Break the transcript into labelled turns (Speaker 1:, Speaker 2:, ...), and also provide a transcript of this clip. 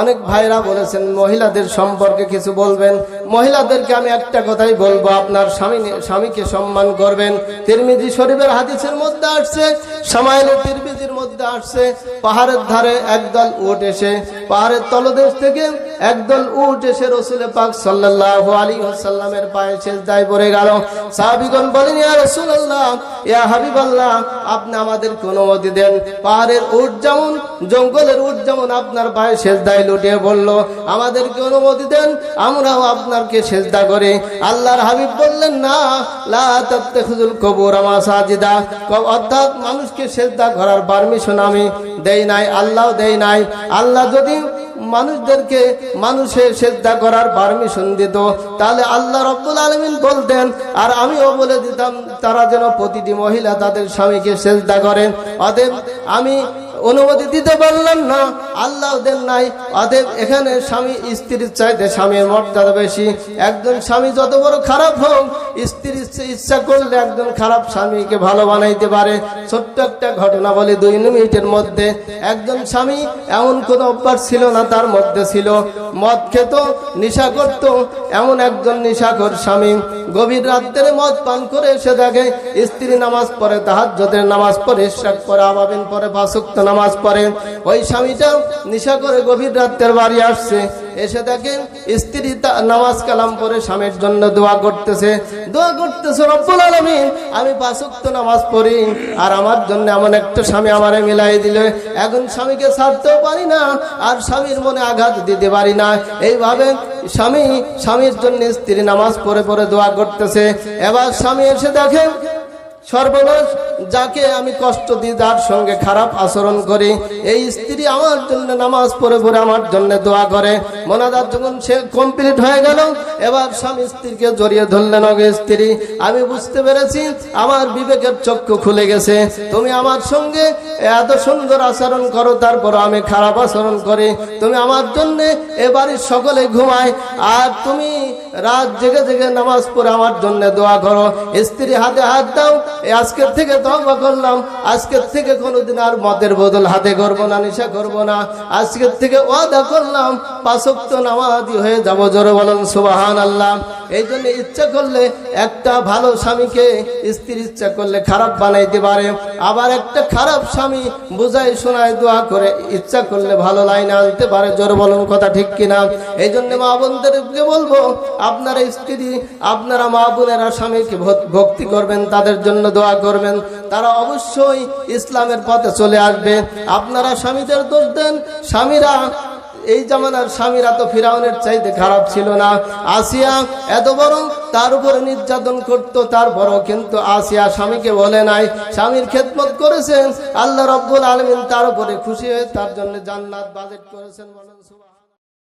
Speaker 1: অনেক ভাইরা বলেছেন, মহিলাদের সম্পর্কে কিছু বলবেন। মহিলাদেরকে আমি একটা কথাই বলব, আপনার স্বামী স্বামীকে সম্মান করবেন। তিরমিজি শরীফের হাদিসের মধ্যে আসছে, সামাইলে তিরমিজির মধ্যে আসছে, পাহাড়ের ধারে একদল উট এসে, পাহাড়ের তলদেশ থেকে একদল উট এসে রসুলে পাক সাল্লাল্লাহু আলাইহি ওয়াসাল্লামের পায়ে সেজদায় পড়ে গেল। সাহাবীগণ বলেন, ইয়া হাবিবাল্লাহ, আপনি আমাদেরকে অনুমতি দেন? পাহাড়ের উট যেমন, জঙ্গলের উট যেমন আপনার পায়ে সেজদায় লুটিয়ে বলল আমাদেরকে অনুমতি দেন? আমরাও আপনাকে সেজদা করি। আল্লাহর হাবিব বললেন, না, লা তাত্তাখিজুল কবুর আমা সাজিদা। অর্থাৎ মানুষকে সেজদা করার পারমিশন আমি দেই নাই, আল্লাহ দেই নাই। আল্লাহ যদি মানুষদেরকে মানুষের সেদ্ধা করার পারমিশন দিত, তাহলে আল্লাহ রব্বুল আলমিন বলতেন, আর আমিও বলে দিতাম, তারা যেন প্রতিটি মহিলা তাদের স্বামীকে সেদ্ধা করেন। অতএব আমি অনুমতি দিতে পারলাম না। আল্লাহ দেন নাই। অতএব এখানে স্বামী স্ত্রীর চাইতে স্বামীর মর্যাদা বেশি। একজন স্বামী যত বড় খারাপ হোক, স্ত্রীর ইচ্ছা করলে একজন খারাপ স্বামীকে ভালো বানাইতে পারে। ছোট্ট একটা ঘটনা বলে দুই মিনিটের মধ্যে। একজন স্বামী এমন কোনো অভ্যাস ছিল না, তার মধ্যে ছিল। মদ খেত, নেশা করত, এমন একজন নেশাখোর স্বামী। গভীর রাত্রে মদ পান করে এসে দেখে স্ত্রী নামাজ পড়ে, তাহাজ্জুদের নামাজ পড়ে, ইশরাক পড়ে, আবাবিন পড়ে পাঁচক্ত নামাজ পড়ে। ওই স্বামীটা নেশা করে গভীর রাত্রের বাড়ি আসছে। এসে দেখেন স্ত্রী নামাজ কালাম পরে স্বামীর জন্য দোয়া করতেছে। দোয়া করতেছে, রব্বুল আলামিন, আমি পাঁচক্ত নামাজ পড়ি আর আমার জন্য এমন একটা স্বামী আমারে মিলাই দিলে। এখন স্বামীকে ছাড়তেও পারি না আর স্বামীর মনে আঘাত দিতে পারি না। এইভাবে স্বামী, স্বামীর জন্য স্ত্রী নামাজ পড়ে পড়ে দোয়া করতেছে। এবার স্বামী এসে দেখেন, সর্বনাশ যাকে আমি কষ্ট দিই যার সঙ্গে খারাপ আচরণ করি, এই স্ত্রী আমার জন্য নামাজ পড়ে পড়ে আমার জন্য দোয়া করে। মোনাজাত যখন সে কমপ্লিট হয়ে গেল, এবার স্বামী স্ত্রীকে জড়িয়ে ধরলেন ওগে স্ত্রী। আমি বুঝতে পেরেছি, আমার বিবেকের চক্ষু খুলে গেছে। তুমি আমার সঙ্গে এত সুন্দর আচরণ করো তারপর আমি খারাপ আচরণ করি। তুমি আমার জন্য এবারে সকলে ঘুমায়, আর তুমি রাত জেগে জেগে নামাজ পড়ে আমার জন্য দোয়া করো। স্ত্রী হাতে হাত দাও এই আজকের থেকে তবা করলাম। আজকের থেকে কোনোদিন আর মদের বদল হাতে করব না, নেশা করব না। আজকের থেকে ওয়াদা করলাম পাশক্ত নামাজি হয়ে যাব, জোরে বলেন সুবাহান আল্লাহ এই জন্য ইচ্ছা করলে একটা ভালো স্বামীকে স্ত্রীর ইচ্ছা করলে খারাপ বানাইতে পারে। আবার একটা খারাপ স্বামী বুঝাই শোনায় দোয়া করে ইচ্ছা করলে ভালো লাইনে আনতে পারে। জোর বলুন কথা ঠিক কিনা? এই জন্য মা বোনদেরকে বলব, আপনারা স্ত্রী, আপনারা মা বোনেরা স্বামীকে ভক- ভক্তি করবেন, তাদের জন্য দোয়া করবেন। তারা অবশ্যই ইসলামের পথে চলে আসবে। আপনারা স্বামীদের দোষ দেন, স্বামীরা এই জামানার স্বামীরা তো ফিরাউনের চাইতে খারাপ ছিল না। আসিয়া এত বড় তার উপরে নির্যাতন করত, তারপরও কিন্তু আসিয়া স্বামীকে বলে নাই। স্বামীর খেদমত করেছেন, আল্লাহ রব্বুল আলমিন তার উপরে খুশি হয়ে তার জন্য জান্নাত বাজেট করেছেন বলেন